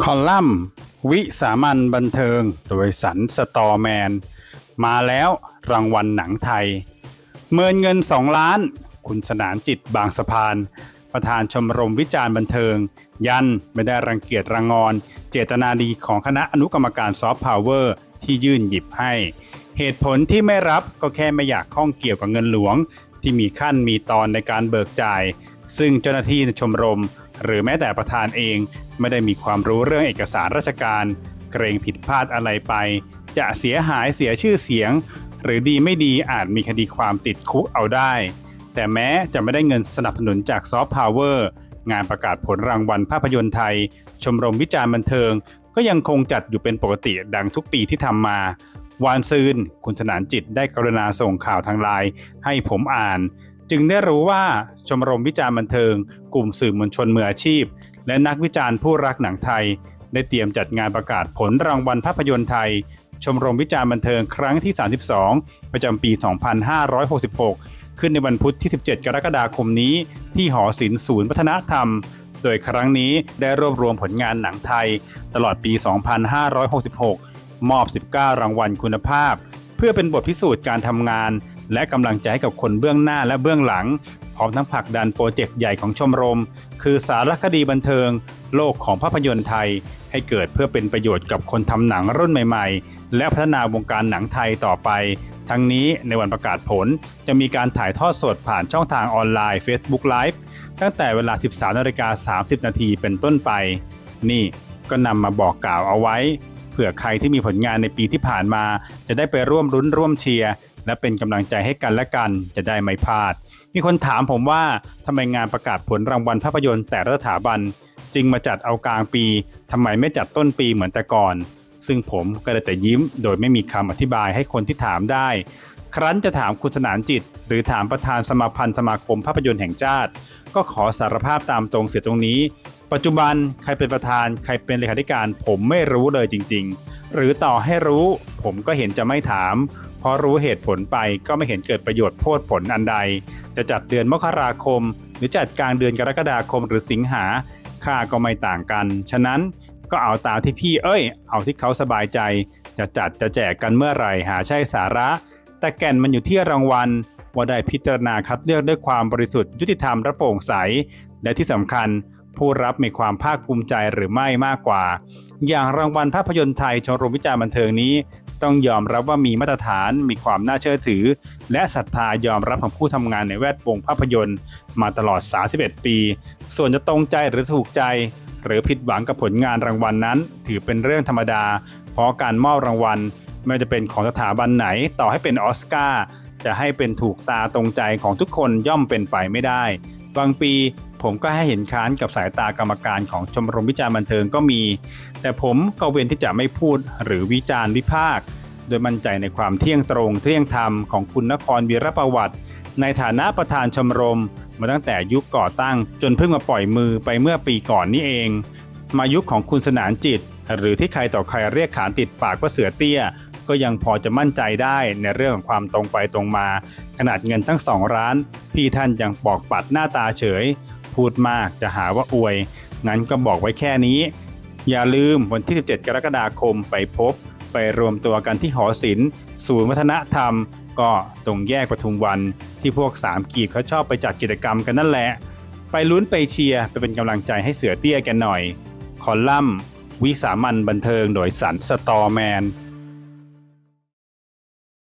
คอลัมน์วิสามันบันเทิง โดยสันสตอแมน มาแล้วรางวัลหนังไทย เมินเงิน 2 ล้าน คุณสนานจิตบางสะพาน ประธานชมรมวิจารณ์บันเทิง ยันไม่ได้รังเกียจรังงอน เจตนาดีของคณะอนุกรรมการซอฟต์พาวเวอร์ที่ยื่นหยิบให้ เหตุผลที่ไม่รับก็แค่ไม่อยากข้องเกี่ยวกับเงินหลวง ที่มีขั้นมีตอนในการเบิกจ่าย ซึ่งเจ้าหน้าที่ในชมรม หรือแม้แต่ประธานเอง ไม่ได้มีความรู้เรื่องเอกสารราชการ เกรงผิดพลาดอะไรไป จะเสียหายเสียชื่อเสียง หรือดีไม่ดีอาจมีคดีความติดคุกเอาได้ แต่แม้จะไม่ได้เงินสนับสนุนจากซอฟต์พาวเวอร์งานประกาศผลรางวัลภาพยนตร์ไทย ชมรมวิจารณ์บันเทิง ก็ยังคงจัดอยู่เป็นปกติดังทุกปีที่ทำมา วานซืน คุณสนานจิตได้กรุณาส่งข่าวทางไลน์ให้ผมอ่าน จึงได้รู้ว่าชมรมวิจารณ์บันเทิง กลุ่มสื่อมวลชนมืออาชีพ และนักวิจารณ์ผู้รักหนังไทย ได้เตรียมจัดงานประกาศผลรางวัลภาพยนตร์ไทย ชมรมวิจารณ์บันเทิงครั้งที่ 32 ประจำปี 2566 ขึ้นในวันพุธที่ 17 กรกฎาคมนี้ที่หอศิลป์ศูนย์วัฒนธรรม โดยครั้งนี้ได้รวบรวมผลงานหนังไทย ตลอดปี 2566 มอบ 19 รางวัลคุณภาพ เพื่อเป็นบทพิสูจน์การทำงาน และกำลังใจให้กับคนเบื้องหน้าและเบื้องหลัง พร้อมทั้งผลักดันโปรเจกต์ใหญ่ของชมรม คือสารคดีบันเทิง โลกของภาพยนตร์ไทย ให้เกิดเพื่อเป็นประโยชน์กับคนทำหนังรุ่นใหม่ ๆ และพัฒนาวงการหนังไทยต่อไป ทั้งนี้ในวันประกาศผลจะมีการถ่ายทอดสดผ่านช่องทางออนไลน์ Facebook Live ตั้งแต่เวลา 13นาฬิกา30 นาทีเป็นต้นไป นี่ก็นำมาบอกกล่าวเอาไว้เผื่อใครที่มีผลงานในปีที่ผ่านมา จะได้ไปร่วมรุ้นร่วมเชียร์ และเป็นกำลังใจให้กันและกันจะได้ไม่พลาด มีคนถามผมว่าทำไมงานประกาศผลรางวัลภาพยนตร์แต่ละสถาบัน จึงมาจัดเอากลางปีทำไมไม่จัดต้นปีเหมือนแต่ก่อน ซึ่งผมก็ได้แต่ยิ้มโดยไม่มีคำอธิบายให้คนที่ถามได้ ครั้นจะถามคุณสนานจิต หรือถามประธานสมาพันธ์สมาคมภาพยนตร์แห่งชาติ ก็ขอสารภาพตามตรงเสียตรงนี้ปัจจุบันใครเป็นประธานใครเป็นเลขาธิการผมไม่รู้เลยจริง ๆ หรือต่อให้รู้ ผมก็เห็นจะไม่ถาม เพราะรู้เหตุผลไปก็ไม่เห็นเกิดประโยชน์โพดผลอันใด จะจัดเดือนมกราคม หรือจัดกลางเดือนกรกฎาคมหรือสิงหาค่าก็ไม่ต่างกัน ฉะนั้นก็เอาตามที่พี่เอ้ย เอาที่เขาสบายใจ จะจัดจะแจกกันเมื่อไหร่หาใช่สาระ แต่แก่นมันอยู่ที่รางวัล ว่าได้พิจารณาคัดเลือกด้วยความบริสุทธิ์ยุติธรรมและโปร่งใส และที่สำคัญผู้รับมีความภาคภูมิใจหรือไม่มากกว่า อย่างรางวัลภาพยนตร์ไทยชมรมวิจารณ์บันเทิงนี้ ต้องยอมรับว่ามีมาตรฐาน มีความน่าเชื่อถือ และศรัทธายอมรับของผู้ทำงานในแวดวงภาพยนตร์ มาตลอด 31 ปี ส่วนจะตรงใจหรือถูกใจ หรือผิดหวังกับผลงานรางวัลนนั้น ถือเป็นเรื่องธรรมดา เพราะการมอบรางวัล ไม่ว่าจะเป็นของสถาบันไหนต่อให้เป็นออสการ์จะให้เป็นถูกตาตรงใจของทุกคนย่อมเป็นไปไม่ได้ บางปี ผมก็ให้เห็นค้านกับสายตากรรมการของชมรมวิจารณ์บันเทิงก็มี แต่ผมก็เว้นที่จะไม่พูดหรือวิจารณ์วิพากษ์โดยมั่นใจในความเที่ยงตรงเที่ยงธรรมของคุณนครวีรประวัติ ในฐานะประธานชมรม มาตั้งแต่ยุคก่อตั้ง จนเพิ่งมาปล่อยมือไปเมื่อปีก่อนนี่เอง มายุคของคุณสนานจิต หรือที่ใครต่อใครเรียกขานติดปากว่าเสือเตี้ยก็ยังพอจะมั่นใจได้ในเรื่องของความตรงไปตรงมา ขนาดเงินทั้งสองร้าน พี่ท่านยังบอกปัดหน้าตาเฉย พูดมากจะหาว่าอวย งั้นก็บอกไว้แค่นี้ อย่าลืมวันที่ 17 กรกฎาคมไปพบ ไปรวมตัวกันที่หอศิลป์ศูนย์วัฒนธรรม ก็ตรงแยกปทุมวันที่พวกสามกีบเขาชอบไปจัดกิจกรรมกันนั่นแหละ ไปลุ้นไปเชียร์ไปเป็นกำลังใจให้เสือเตี้ยกันหน่อย คอลัมน์วิสามันบันเทิงโดยสันสตอแมน